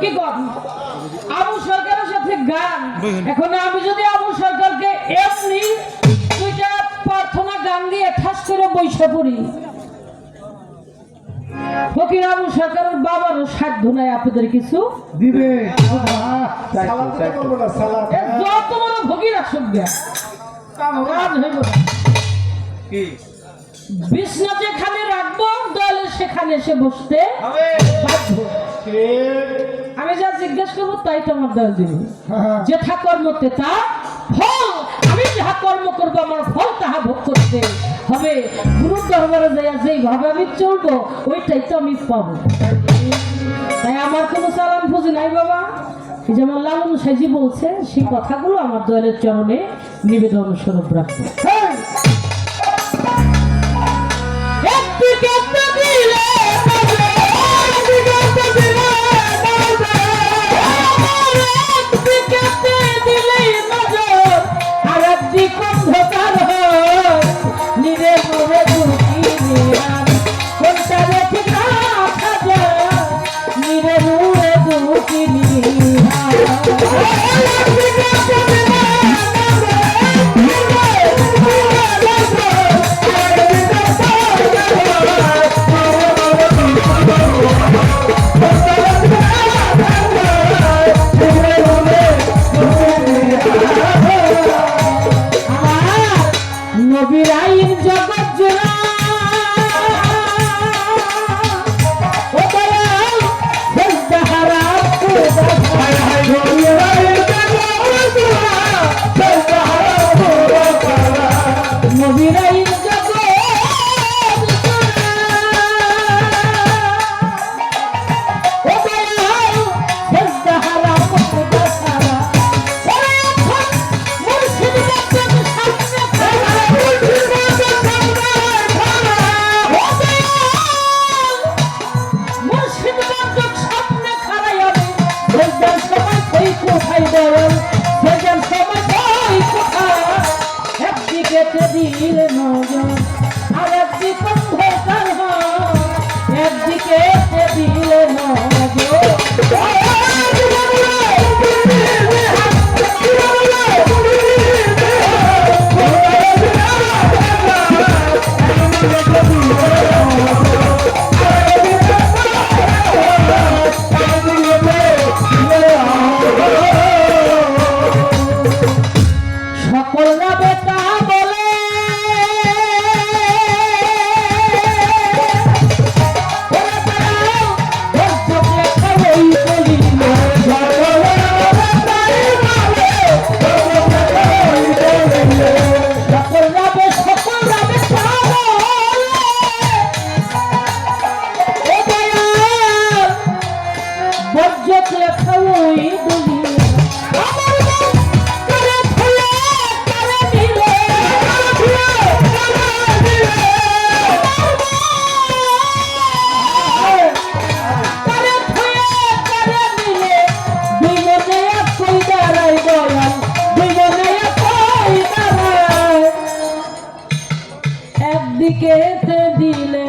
কি কর আবু সরকারের সাথে গান। এখন আমি যদি আবু সরকারকে এমনি দুইটা প্রার্থনা গান দিয়ে ঠাস করে বৈশা পড়ি ফকির আবু সরকারের বাবারও সাধ্য নাই আপনাদের কিছু? দিবে। যত বড় ফকির আসুক। কি? বিছনা যেখানে রাখব দলে সেখানে এসে বসতে বাধ্য। আমি যা জিজ্ঞেস করব তাই তো আমার দল দিবি হ্যাঁ, যেথা কর্মতে তা ফল। আমি যাহা কর্ম করব আমার ফল তাহা ভোগ করতে হবে। গুরু দরবারে যাইয়া যেইভাবে আমি চলবো ওইটাই তো আমি পাবো। তাই আমার কোনো চালান ফুজি নাই বাবা। যেমন লালন সাজি বলছে সেই কথাগুলো আমার দলের চরণে নিবেদন স্বরূপ রাখব। দিল নজর আর একদিকে অন্ধকার হয় একদিকে দিল সকল একদিকে তে দিলে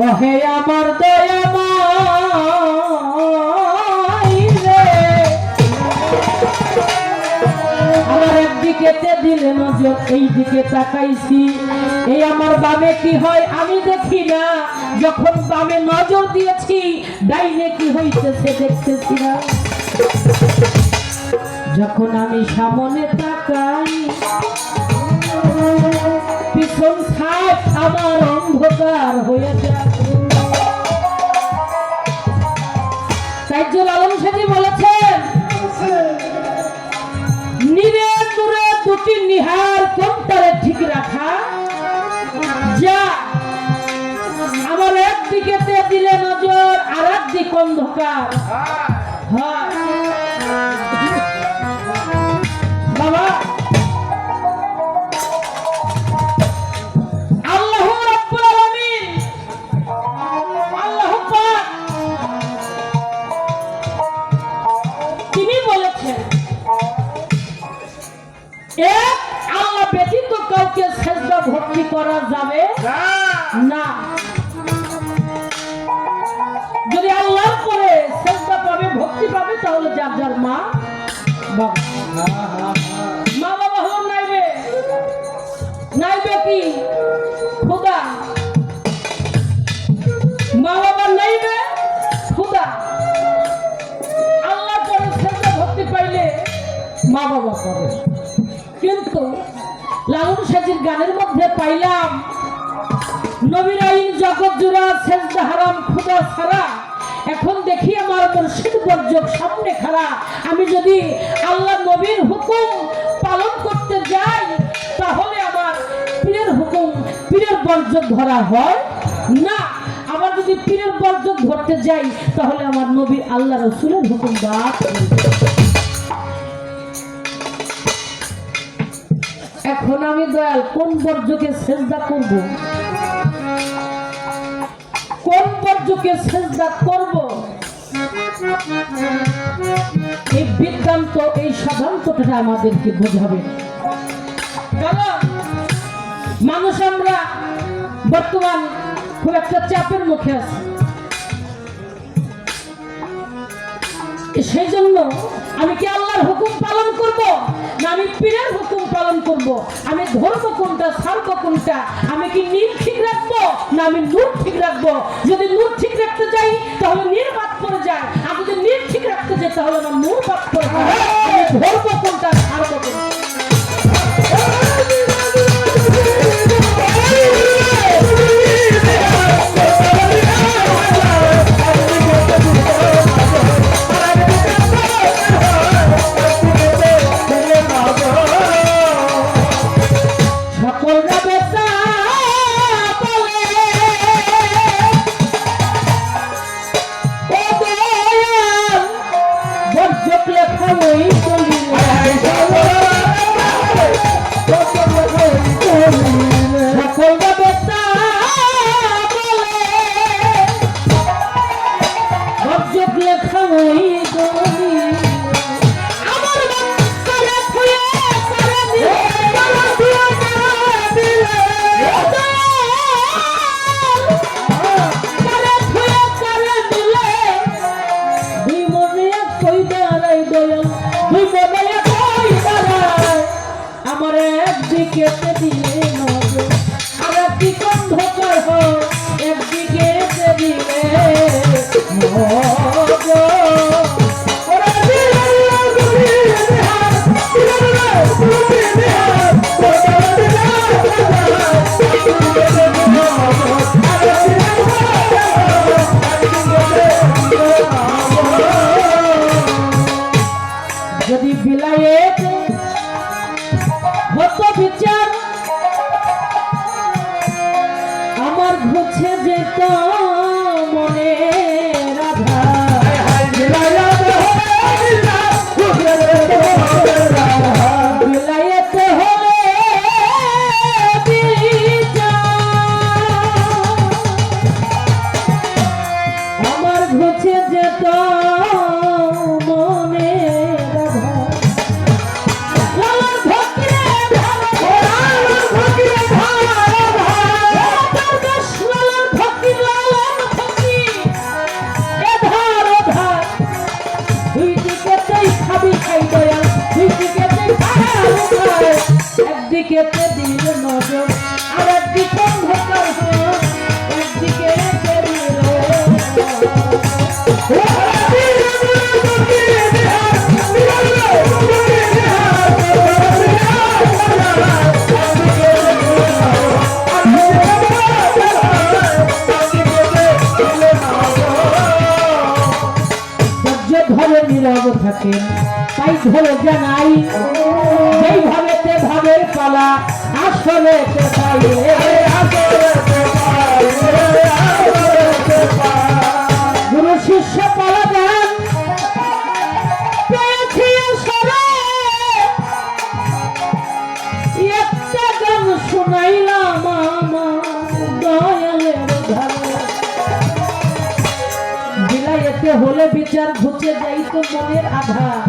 ওহে আমার আমার একদিকে দিলে নজর এই দিকে তাকাইছি। এই আমার বামে কি হয় আমি দেখি না। যখন বামে নজর দিয়েছি, ডাইনে কি হইতেছে দেখতেছি না। যখন আমি সামনে তাকাই, পিছন সাইড আমার অন্ধকার হয়ে যায় আলম সেটি বলেছেন, নিরে দূরে দুটি নিহার কোনটারে ঠিক রাখা? যা আমার একদিকে দিলে নজর আর একদিক অন্ধকার। হয়। ভক্তি করা যাবে না। যদি আল্লাহ করে শ্রদ্ধা পাবে ভক্তি তাহলে যার যার মা বাবা। কিন্তু লালন সাজির গানের মধ্যে পাইলাম, নবীর আইন জগৎ জোড়া সেজদা হারাম খুদা ছাড়া। এখন দেখি আমার মুর্শিদ বর্জক সামনে খাড়া। আমি যদি আল্লাহ নবীর হুকুম পালন করতে যাই, তাহলে পীরের হুকুম, পীরের বর্জক ধরা হয়? না, আবার যদি পীরের বর্জক ধরতে যাই, তাহলে আমার নবী আল্লাহ রসুলের হুকুম বাদ এখন আমি দয়াল, কোন বর্জকে সেজদা করব? কোন বর্জকে সেজদা করব? এই বিদ্যান্ত এই সাধারণতটা আমাদেরকে বোঝাবে। কারণ মানুষ আমরা বর্তমান খুব একটা চাপের মুখে আছি। সেই জন্য আমি কি আল্লাহর হুকুম পালন করব? না আমি পীরের হুকুম পালন করব? আমি ধর্ম কোনটা সার্ব কোনটা? আমি কি নীল ঠিক রাখব? না আমি নূর ঠিক রাখব? যদি নূর ঠিক রাখতে যাই, তাহলে নীল বাদ পড়ে যায়। আর যদি নীল ঠিক রাখতে যাই, তাহলে আমার নূর বাদ পড়ে যায়। ধর্ম কোনটা সার্ব কোনটা? একদিকে দিলে একদিকে শিষ্য পালা দেন পেয়েছি হলে বিচার ঘুচে যাইতো মনের আধার।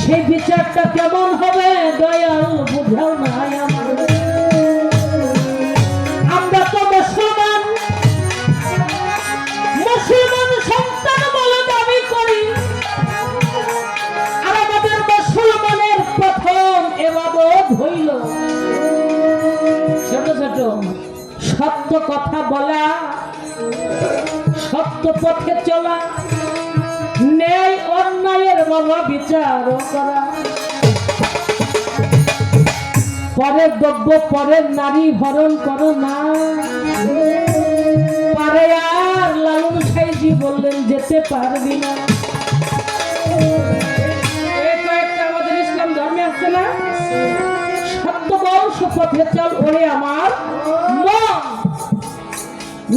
সেই বিচারটা কেমন হবে দয়াল, বুঝাও নাই সত্য কথা বলা, সত্য পথে চলা, ন্যায় অন্যায়ের বাবা বিচার করা। পরের দ্রব্য, পরের নারী হরণ করো না। পারে আর লালন সাইজি বললেন, যেতে পারবি না। আমাদের ইসলাম ধর্মে আছে না? সত্য বল, সুপথে চল, ওরে আমার।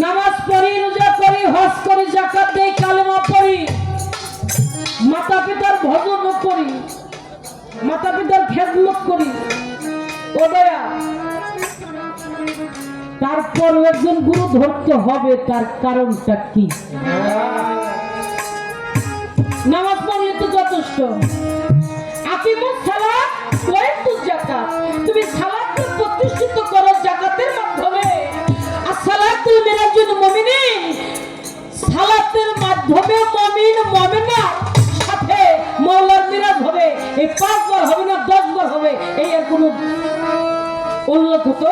নামাজ পড়ি, রোজা করি হজ করি জাকাত দেই, কালেমা পড়ি। মাতা পিতার ভজন করি মাতা পিতার খেদমত করি। ও দয়া তারপর একজন গুরু ধরতে হবে, তার কারণটা কি? নামাজ পড়লে তো যথেষ্ট। আকিমুস সালাত ওয়াইতুজ মুমিনিন। সালাতের মাধ্যমে মুমিন মুমিনা। সাথে মওলার মিরাজ হবে, এই পাঁচবার হবে না দশবার হবে, এই আর কোনো উল্লেখ তো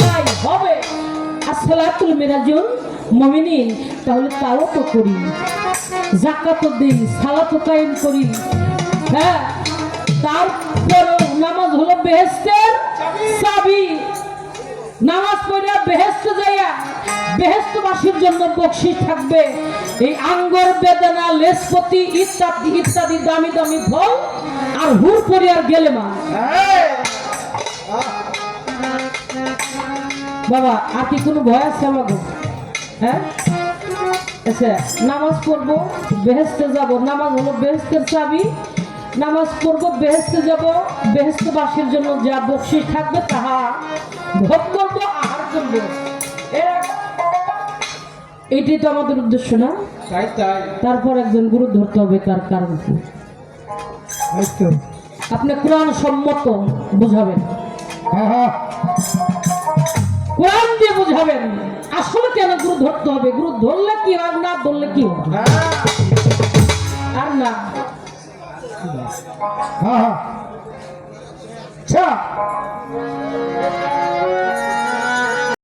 নাই, হবে। আর সালাতুল মুমিনিন, তাহলে তাও তো করি। জাকাতও দিই সালাতও কায়েম করি। হ্যাঁ তারপরেও নামাজ হলো বেহেস্তের চাবি। নামাজ পড়া বেহেস্ত যাইয়া বেহেস্তবাসীর জন্য বকশিস থাকবে। এই আঙ্গর বেদনা লেসপতি ইত্যাদি ইত্যাদি দামি দামি ফল আর হুর পরিয়ার গেলে মা। বাবা আর কি কোনো ভয় আছে আমাকে? হ্যাঁ? আচ্ছা নামাজ পড়ব বেহেস্তে যাব। নামাজ হলো বেহেস্তের চাবি। নামাজ পড়ব বেহেস্তে যাব বেহেস্তবাসীর জন্য যা বকশিস থাকবে তাহা ভোগ করব আহার করব। এ- এটাই তো আমাদের উদ্দেশ্য না? তারপর একজন গুরু ধরতে হবে তার কারণ আপনি কোরআন সম্মত বুঝাবেন। হ্যাঁ হ্যাঁ কোরআন দিয়ে বুঝাবেন। আসলে কেন গুরু ধরতে হবে? গুরু ধরলে কি হবে না ধরলে কি হবে আর না। হ্যাঁ হ্যাঁ আচ্ছা